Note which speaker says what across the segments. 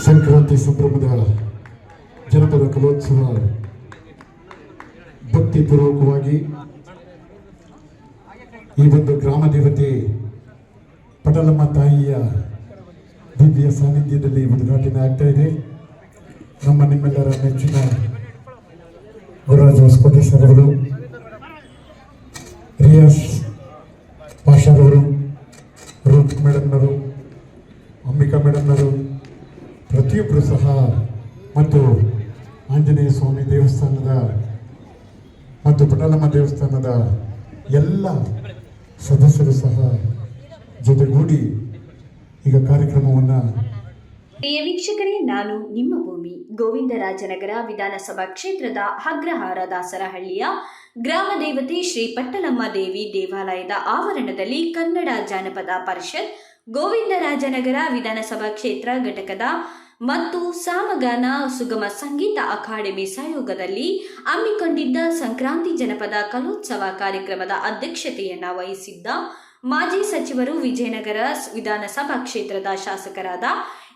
Speaker 1: ಅತ್ಯಂತ ಸಂಭ್ರಮದ ಜನಪದ ಕಲೋತ್ಸವ ಭಕ್ತಿಪೂರ್ವಕವಾಗಿ ಈ ಒಂದು ಗ್ರಾಮ ದೇವತೆ ಪಟಲಮ್ಮ ತಾಯಿಯ ದಿವ್ಯ ಸಾನ್ನಿಧ್ಯದಲ್ಲಿ ಉದ್ಘಾಟನೆ ಆಗ್ತಾ ಇದೆ. ನಮ್ಮ ನಿಮ್ಮೆಲ್ಲರ ನೆಚ್ಚಿನ ಗುರುರಾಜ ಹೊಸಕೋಟೆ ಸರ್ ಅವರು ರಿಯಾಸ್ ದೇವಸ್ಥಾನದ ಮತ್ತು ಪಟಲಮ್ಮ ದೇವಸ್ಥಾನದ ಎಲ್ಲ ಸದಸ್ಯರು ಸಹ ಜೊತೆಗೂಡಿ ಈಗ ಕಾರ್ಯಕ್ರಮವನ್ನು
Speaker 2: ಪ್ರಿಯ ವೀಕ್ಷಕರೇ, ನಾನು ನಿಮ್ಮ ಭೂಮಿ, ಗೋವಿಂದರಾಜನಗರ ವಿಧಾನಸಭಾ ಕ್ಷೇತ್ರದ ಅಗ್ರಹಾರ ದಾಸರಹಳ್ಳಿಯ ಗ್ರಾಮ ದೇವತೆ ಶ್ರೀ ಪಟ್ಟಲಮ್ಮ ದೇವಿ ದೇವಾಲಯದ ಆವರಣದಲ್ಲಿ ಕನ್ನಡ ಜಾನಪದ ಪರಿಷತ್, ಗೋವಿಂದರಾಜನಗರ ವಿಧಾನಸಭಾ ಕ್ಷೇತ್ರ ಘಟಕದ ಮತ್ತು ಸಾಮಗಾನ ಸುಗಮ ಸಂಗೀತ ಅಕಾಡೆಮಿ ಸಹಯೋಗದಲ್ಲಿ ಹಮ್ಮಿಕೊಂಡಿದ್ದ ಸಂಕ್ರಾಂತಿ ಜನಪದ ಕಲೋತ್ಸವ ಕಾರ್ಯಕ್ರಮದ ಅಧ್ಯಕ್ಷತೆಯನ್ನು ವಹಿಸಿದ್ದ ಮಾಜಿ ಸಚಿವರು ವಿಜಯನಗರ ವಿಧಾನಸಭಾ ಕ್ಷೇತ್ರದ ಶಾಸಕರಾದ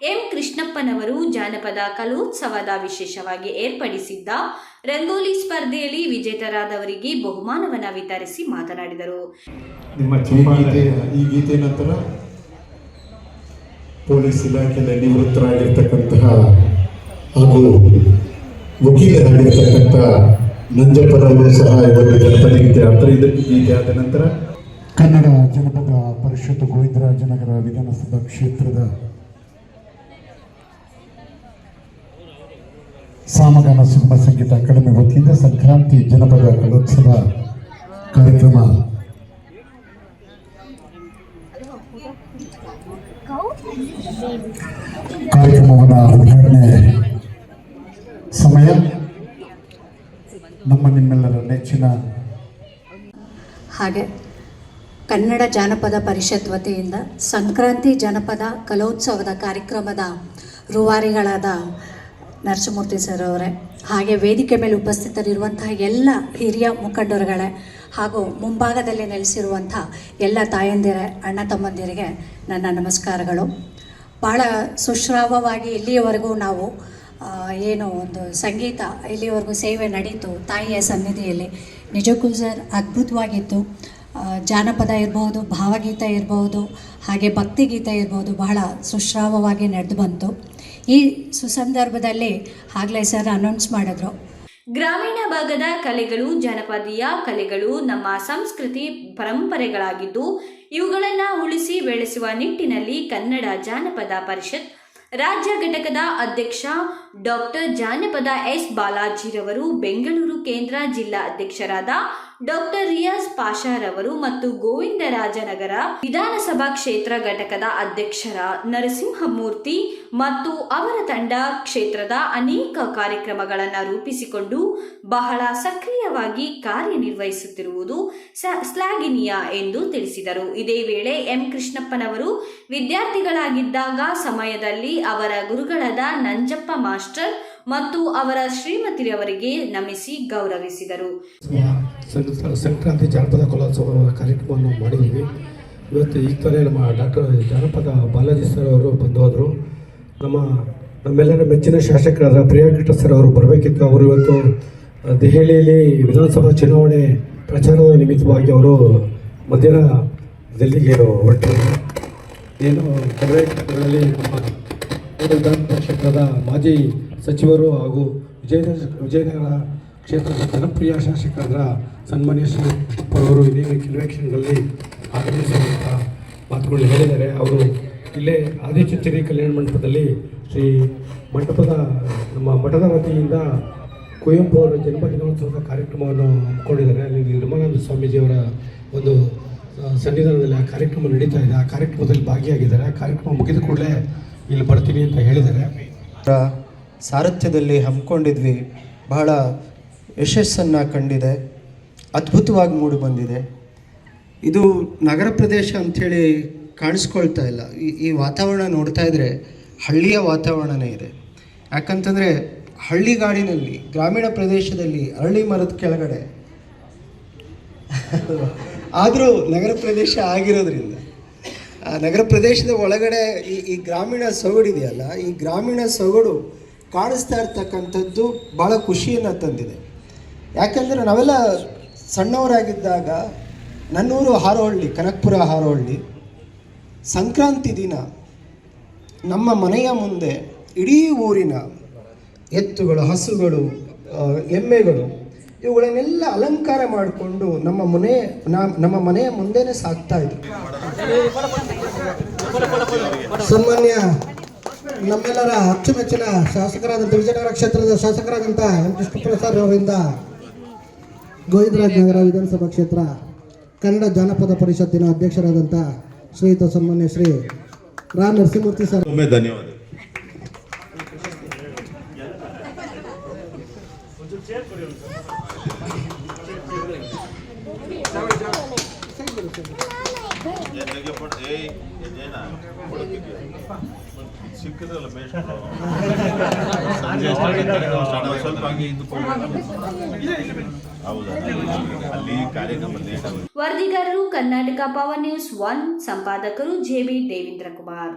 Speaker 2: ಎಂ ಕೃಷ್ಣಪ್ಪನವರು ಜಾನಪದ ಕಲೋತ್ಸವದ ವಿಶೇಷವಾಗಿ ಏರ್ಪಡಿಸಿದ್ದ ರಂಗೋಲಿ ಸ್ಪರ್ಧೆಯಲ್ಲಿ ವಿಜೇತರಾದವರಿಗೆ ಬಹುಮಾನವನ್ನು ವಿತರಿಸಿ ಮಾತನಾಡಿದರು
Speaker 3: ನಿಮ್ಮ
Speaker 1: ಈ
Speaker 3: ಚಂಪಾಲೆ
Speaker 1: ಗೀತೆ ಈ ಗೀತೆ ನಂತರ ಪೊಲೀಸ್ ಇಲಾಖೆಯಲ್ಲಿ ನಿವೃತ್ತರಾಗಿರ್ತಕ್ಕಂತಹ ಹಾಗೂ ವಕೀಲರಾಗಿರ್ತಕ್ಕಂಥ ನಂಜಪ್ಪನವರು ಸಹ ಇವತ್ತು ಜನಪದ ಗೀತೆ ಅಂತರ ಗೀತೆ ಆದ ನಂತರ ಕನ್ನಡ ಜನಪದ ಪರಿಷತ್ ಗೋವಿಂದರಾಜನಗರ ವಿಧಾನಸಭಾ ಕ್ಷೇತ್ರದ ಸಾಮಗಾನ ಸುಗಮ ಸಂಗೀತ ಅಕಾಡೆಮಿ ವತಿಯಿಂದ ಸಂಕ್ರಾಂತಿ ಜನಪದ ಕಲೋತ್ಸವ ಕಾರ್ಯಕ್ರಮ ಕಾರ್ಯಕ್ರಮವನ್ನು ಉದ್ಘಾಟನೆ ಸಮಯ ನಮ್ಮ ನಿಮ್ಮೆಲ್ಲರ ನೆಚ್ಚಿನ
Speaker 4: ಹಾಗೆ ಕನ್ನಡ ಜಾನಪದ ಪರಿಷತ್ ವತಿಯಿಂದ ಸಂಕ್ರಾಂತಿ ಜನಪದ ಕಲೋತ್ಸವದ ಕಾರ್ಯಕ್ರಮದ ರೂವಾರಿಗಳಾದ ನರಸಿಂಹಮೂರ್ತಿ ಸರ್ ಅವರೇ, ಹಾಗೆ ವೇದಿಕೆ ಮೇಲೆ ಉಪಸ್ಥಿತರಿರುವಂತಹ ಎಲ್ಲ ಹಿರಿಯ ಮುಖಂಡರುಗಳೇ ಹಾಗೂ ಮುಂಭಾಗದಲ್ಲಿ ನೆಲೆಸಿರುವಂಥ ಎಲ್ಲ ತಾಯಂದಿರೇ, ಅಣ್ಣ ತಮ್ಮಂದಿರಿಗೆ ನನ್ನ ನಮಸ್ಕಾರಗಳು. ಭಾಳ ಸುಶ್ರಾವವಾಗಿ ಇಲ್ಲಿಯವರೆಗೂ ನಾವು ಏನು ಒಂದು ಸಂಗೀತ ಇಲ್ಲಿವರೆಗೂ ಸೇವೆ ನಡೀತು ತಾಯಿಯ ಸನ್ನಿಧಿಯಲ್ಲಿ. ನಿಜಕ್ಕೂ ಸರ್, ಅದ್ಭುತವಾಗಿತ್ತು. ಜಾನಪದ ಇರ್ಬೋದು, ಭಾವಗೀತ ಇರ್ಬೋದು, ಹಾಗೆ ಭಕ್ತಿಗೀತ ಇರ್ಬೋದು ಬಹಳ ಸುಶ್ರಾವವಾಗಿ ನಡೆದು ಬಂತು. ಈ ಸುಸಂದರ್ಭದಲ್ಲಿ ಆಗಲೇ ಸರ್ ಅನೌನ್ಸ್ ಮಾಡಿದ್ರು.
Speaker 2: ಗ್ರಾಮೀಣ ಭಾಗದ ಕಲೆಗಳು, ಜನಪದೀಯ ಕಲೆಗಳು ನಮ್ಮ ಸಂಸ್ಕೃತಿ ಪರಂಪರೆಗಳಾಗಿದ್ದು, ಇವುಗಳನ್ನು ಉಳಿಸಿ ಬೆಳೆಸುವ ನಿಟ್ಟಿನಲ್ಲಿ ಕನ್ನಡ ಜಾನಪದ ಪರಿಷತ್ ರಾಜ್ಯ ಘಟಕದ ಅಧ್ಯಕ್ಷ ಡಾಕ್ಟರ್ ಜಾನಪದ ಎಸ್ ಬಾಲಾಜಿರವರು ಬೆಂಗಳೂರು ಕೇಂದ್ರ ಜಿಲ್ಲಾ ಅಧ್ಯಕ್ಷರಾದ ಡಾಕ್ಟರ್ ರಿಯಾಜ್ ಪಾಷಾರವರು ಮತ್ತು ಗೋವಿಂದರಾಜನಗರ ವಿಧಾನಸಭಾ ಕ್ಷೇತ್ರ ಘಟಕದ ಅಧ್ಯಕ್ಷರ ನರಸಿಂಹಮೂರ್ತಿ ಮತ್ತು ಅವರ ತಂಡ ಕ್ಷೇತ್ರದ ಅನೇಕ ಕಾರ್ಯಕ್ರಮಗಳನ್ನು ರೂಪಿಸಿಕೊಂಡು ಬಹಳ ಸಕ್ರಿಯವಾಗಿ ಕಾರ್ಯನಿರ್ವಹಿಸುತ್ತಿರುವುದು ಶ್ಲಾಘನೀಯ ಎಂದು ತಿಳಿಸಿದರು. ಇದೇ ವೇಳೆ ಎಂ ಕೃಷ್ಣಪ್ಪನವರು ವಿದ್ಯಾರ್ಥಿಗಳಾಗಿದ್ದಾಗ ಸಮಯದಲ್ಲಿ ಅವರ ಗುರುಗಳಾದ ನಂಜಪ್ಪ ಮಾಸ್ಟರ್ ಮತ್ತು ಅವರ ಶ್ರೀಮತಿಯವರಿಗೆ ನಮಿಸಿ ಗೌರವಿಸಿದರು.
Speaker 5: ಸಂಕ- ಸಂಕ್ರಾಂತಿ ಜಾನಪದ ಕಲೋತ್ಸವ ಕಾರ್ಯಕ್ರಮವನ್ನು ಮಾಡಿದ್ದೀವಿ ಇವತ್ತು ಈ ಥರ ನಮ್ಮ ಡಾಕ್ಟರ್ ಜಾನಪದ ಬಾಲಾಜಿ ಸರ್ ಅವರು ಬಂದು ಹೋದರು ನಮ್ಮ ನಮ್ಮೆಲ್ಲರ ಮೆಚ್ಚಿನ ಶಾಸಕರಾದ ಪ್ರಿಯಾ ಕೃಷ್ಣ ಸರ್ ಅವರು ಬರಬೇಕಿತ್ತು. ಅವರು ಇವತ್ತು ದೆಹಲಿಯಲ್ಲಿ ವಿಧಾನಸಭಾ ಚುನಾವಣೆ ಪ್ರಚಾರದ ನಿಮಿತ್ತವಾಗಿ ಅವರು ಮಧ್ಯಾಹ್ನ ದಿಲ್ಲಿಗೆ ಹೊರಟರು ಏನು ಕ್ಷೇತ್ರಗಳಲ್ಲಿ ನಮ್ಮ ವಿಧಾನಸಭಾ ಕ್ಷೇತ್ರದ ಮಾಜಿ ಸಚಿವರು ಹಾಗೂ ವಿಜಯನಗರ ವಿಜಯನಗರ ಕ್ಷೇತ್ರದ ಜನಪ್ರಿಯ ಶಾಸಕರ ಸನ್ಮಾನ್ಯ ಅವರು ಇದೇ ಕೆಲವೇ ಆಗಮಿಸುವಂತಹ ಮಾತುಗಳು ಹೇಳಿದ್ದಾರೆ. ಅವರು ಇಲ್ಲೇ ಆದಿಚುಂಚರಿ ಕಲ್ಯಾಣ ಮಂಟಪದಲ್ಲಿ ಶ್ರೀ ಮಂಟಪದ ನಮ್ಮ ಮಠದ ವತಿಯಿಂದ ಕುವೆಂಪು ಅವರ ಜನ್ಮ ದಿನೋತ್ಸವದ ಕಾರ್ಯಕ್ರಮವನ್ನು ಹಮ್ಮಿಕೊಂಡಿದ್ದಾರೆ. ಅಲ್ಲಿ ನಿರ್ಮಲಾನಂದ ಸ್ವಾಮೀಜಿಯವರ ಒಂದು ಸನ್ನಿಧಾನದಲ್ಲಿ ಆ ಕಾರ್ಯಕ್ರಮ ನಡೀತಾ ಇದೆ. ಆ ಕಾರ್ಯಕ್ರಮದಲ್ಲಿ ಭಾಗಿಯಾಗಿದ್ದಾರೆ. ಆ ಕಾರ್ಯಕ್ರಮ ಮುಗಿದ ಕೂಡಲೇ ಇಲ್ಲಿ ಬರ್ತೀನಿ ಅಂತ
Speaker 6: ಹೇಳಿದರೆ ಸಾರಥ್ಯದಲ್ಲಿ ಹಮ್ಮಿಕೊಂಡಿದ್ವಿ. ಬಹಳ ಯಶಸ್ಸನ್ನು ಕಂಡಿದೆ. ಅದ್ಭುತವಾಗಿ ಮೂಡಿ ಬಂದಿದೆ. ಇದು ನಗರ ಪ್ರದೇಶ ಅಂಥೇಳಿ ಕಾಣಿಸ್ಕೊಳ್ತಾ ಇಲ್ಲ. ಈ ವಾತಾವರಣ ನೋಡ್ತಾ ಇದ್ದರೆ ಹಳ್ಳಿಯ ವಾತಾವರಣನೇ ಇದೆ. ಯಾಕಂತಂದರೆ ಹಳ್ಳಿಗಾಡಿನಲ್ಲಿ, ಗ್ರಾಮೀಣ ಪ್ರದೇಶದಲ್ಲಿ ಅರಳಿ ಮರದ ಕೆಳಗಡೆ, ಆದರೂ ನಗರ ಪ್ರದೇಶ ಆಗಿರೋದ್ರಿಂದ ನಗರ ಪ್ರದೇಶದ ಒಳಗಡೆ ಈ ಈ ಗ್ರಾಮೀಣ ಸೊಗಡಿದೆಯಲ್ಲ ಈ ಗ್ರಾಮೀಣ ಸೊಗಡು ಕಾಣಿಸ್ತಾ ಇರ್ತಕ್ಕಂಥದ್ದು ಭಾಳ ಖುಷಿಯನ್ನು ತಂದಿದೆ. ಯಾಕೆಂದರೆ ನಾವೆಲ್ಲ ಸಣ್ಣವರಾಗಿದ್ದಾಗ ನನ್ನೂರು ಹಾರೋಹಳ್ಳಿ, ಕನಕಪುರ ಹಾರೋಹಳ್ಳಿ, ಸಂಕ್ರಾಂತಿ ದಿನ ನಮ್ಮ ಮನೆಯ ಮುಂದೆ ಇಡೀ ಊರಿನ ಎತ್ತುಗಳು, ಹಸುಗಳು ಎಮ್ಮೆಗಳು ಇವುಗಳನ್ನೆಲ್ಲ ಅಲಂಕಾರ ಮಾಡಿಕೊಂಡು ನಮ್ಮ ಮನೆ ನಮ್ಮ ಮನೆಯ ಮುಂದೆನೆ ಸಾಕ್ತಾ ಇದ್ರು.
Speaker 3: ಸನ್ಮಾನ್ಯ ನಮ್ಮೆಲ್ಲರ ಅಚ್ಚುಮೆಚ್ಚಿನ ಶಾಸಕರಾದಂಥ ವಿಜಯನಗರ ಕ್ಷೇತ್ರದ ಶಾಸಕರಾದಂಥ ಎಂ ಸರ್ ಅವರಿಂದ ಗೋವಿಂದರಾಜ್ ನಗರ ವಿಧಾನಸಭಾ ಕ್ಷೇತ್ರ ಕನ್ನಡ ಜಾನಪದ ಪರಿಷತ್ತಿನ ಅಧ್ಯಕ್ಷರಾದಂಥ ಶ್ರೀಯುತ ಸನ್ಮಾನ್ಯ ಶ್ರೀ ರಾಮ್ ನರಸಿಂಹಮೂರ್ತಿ ಸರ್.
Speaker 7: ಧನ್ಯವಾದ ಸಿಕ್ಕಿದ್ರಲ್ಲ
Speaker 2: ವರದಿಗಾರರು ಕರ್ನಾಟಕ ಪವರ್ ನ್ಯೂಸ್ ಒನ್ ಸಂಪಾದಕರು ಜೆಬಿ ದೇವೇಂದ್ರ ಕುಮಾರ್.